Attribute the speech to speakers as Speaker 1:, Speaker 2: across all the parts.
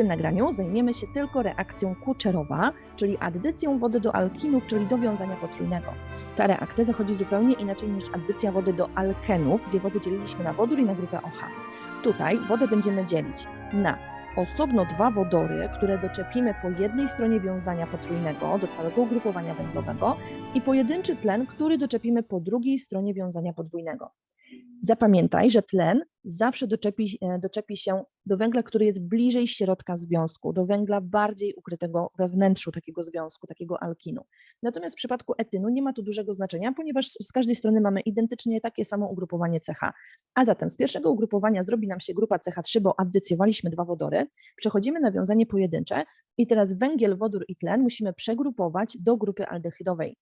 Speaker 1: tym nagraniu zajmiemy się tylko reakcją Kuczerowa, czyli addycją wody do alkinów, czyli do wiązania potrójnego. Ta reakcja zachodzi zupełnie inaczej niż addycja wody do alkenów, gdzie wodę dzieliliśmy na wodór i na grupę OH. Tutaj wodę będziemy dzielić na osobno dwa wodory, które doczepimy po jednej stronie wiązania potrójnego do całego ugrupowania węglowego i pojedynczy tlen, który doczepimy po drugiej stronie wiązania podwójnego. Zapamiętaj, że tlen zawsze doczepi, e, doczepi się do węgla, który jest bliżej środka związku, do węgla bardziej ukrytego we wnętrzu takiego związku, takiego alkinu. Natomiast w przypadku etynu nie ma to dużego znaczenia, ponieważ z każdej strony mamy identycznie takie samo ugrupowanie CH. A zatem z pierwszego ugrupowania zrobi nam się grupa CH3, bo addycjowaliśmy dwa wodory, przechodzimy na wiązanie pojedyncze i teraz węgiel, wodór i tlen musimy przegrupować do grupy aldehydowej.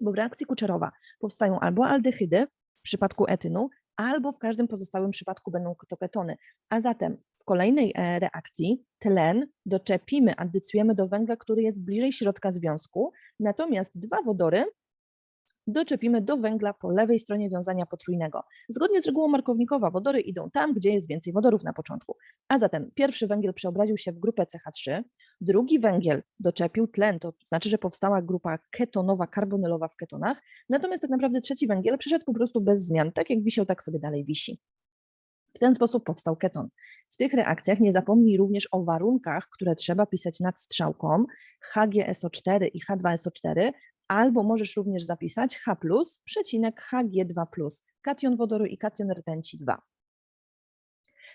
Speaker 1: Bo w reakcji Kuczerowa powstają albo aldehydy, przypadku etynu, albo w każdym pozostałym przypadku będą to ketony. A zatem w kolejnej e, reakcji tlen doczepimy, addycjujemy do węgla, który jest bliżej środka związku, natomiast dwa wodory doczepimy do węgla po lewej stronie wiązania potrójnego. Zgodnie z regułą markownikowa wodory idą tam, gdzie jest więcej wodorów na początku. A zatem pierwszy węgiel przeobraził się w grupę CH3, drugi węgiel doczepił tlen, to znaczy, że powstała grupa ketonowa, karbonylowa w ketonach, natomiast tak naprawdę trzeci węgiel przeszedł po prostu bez zmian, tak jak wisiał, tak sobie dalej wisi. W ten sposób powstał keton. W tych reakcjach nie zapomnij również o warunkach, które trzeba pisać nad strzałką HgSO4 i H2SO4, albo możesz również zapisać H+, przecinek Hg2+, kation wodoru i kation rtęci 2.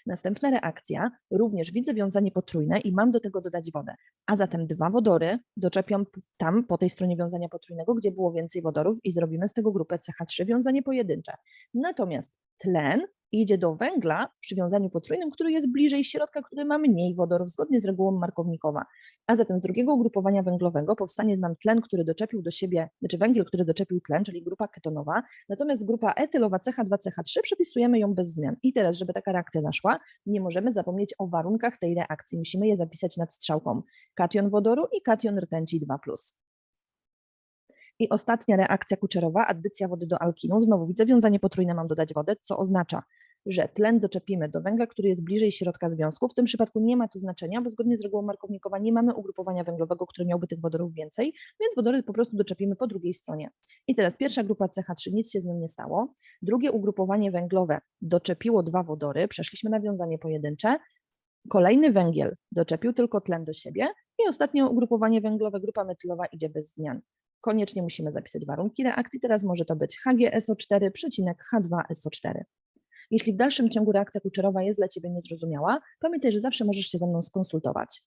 Speaker 1: Następna reakcja, również widzę wiązanie potrójne i mam do tego dodać wodę. A zatem dwa wodory doczepiam tam po tej stronie wiązania potrójnego, gdzie było więcej wodorów i zrobimy z tego grupę CH3 wiązanie pojedyncze. Natomiast tlen idzie do węgla przy wiązaniu potrójnym, który jest bliżej środka, który ma mniej wodorów, zgodnie z regułą markownikowa. A zatem z drugiego ugrupowania węglowego powstanie nam tlen, który doczepił do siebie, znaczy węgiel, który doczepił tlen, czyli grupa ketonowa, natomiast grupa etylowa CH2CH3 przepisujemy ją bez zmian. I teraz, żeby taka reakcja zaszła, nie możemy zapomnieć o warunkach tej reakcji. Musimy je zapisać nad strzałką. Kation wodoru i kation rtęci 2+. I ostatnia reakcja kuczerowa, addycja wody do alkinów. Znowu widzę wiązanie potrójne, mam dodać wodę, co oznacza, że tlen doczepimy do węgla, który jest bliżej środka związku. W tym przypadku nie ma to znaczenia, bo zgodnie z regułą markownikowa nie mamy ugrupowania węglowego, które miałby tych wodorów więcej, więc wodory po prostu doczepimy po drugiej stronie. I teraz pierwsza grupa CH3, nic się z nią nie stało. Drugie ugrupowanie węglowe doczepiło dwa wodory, przeszliśmy na wiązanie pojedyncze. Kolejny węgiel doczepił tylko tlen do siebie i ostatnie ugrupowanie węglowe, grupa metylowa idzie bez zmian. Koniecznie musimy zapisać warunki reakcji. Teraz może to być HgSO4, przecinek H2SO4. Jeśli w dalszym ciągu reakcja kuczerowa jest dla Ciebie niezrozumiała, pamiętaj, że zawsze możesz się ze mną skonsultować.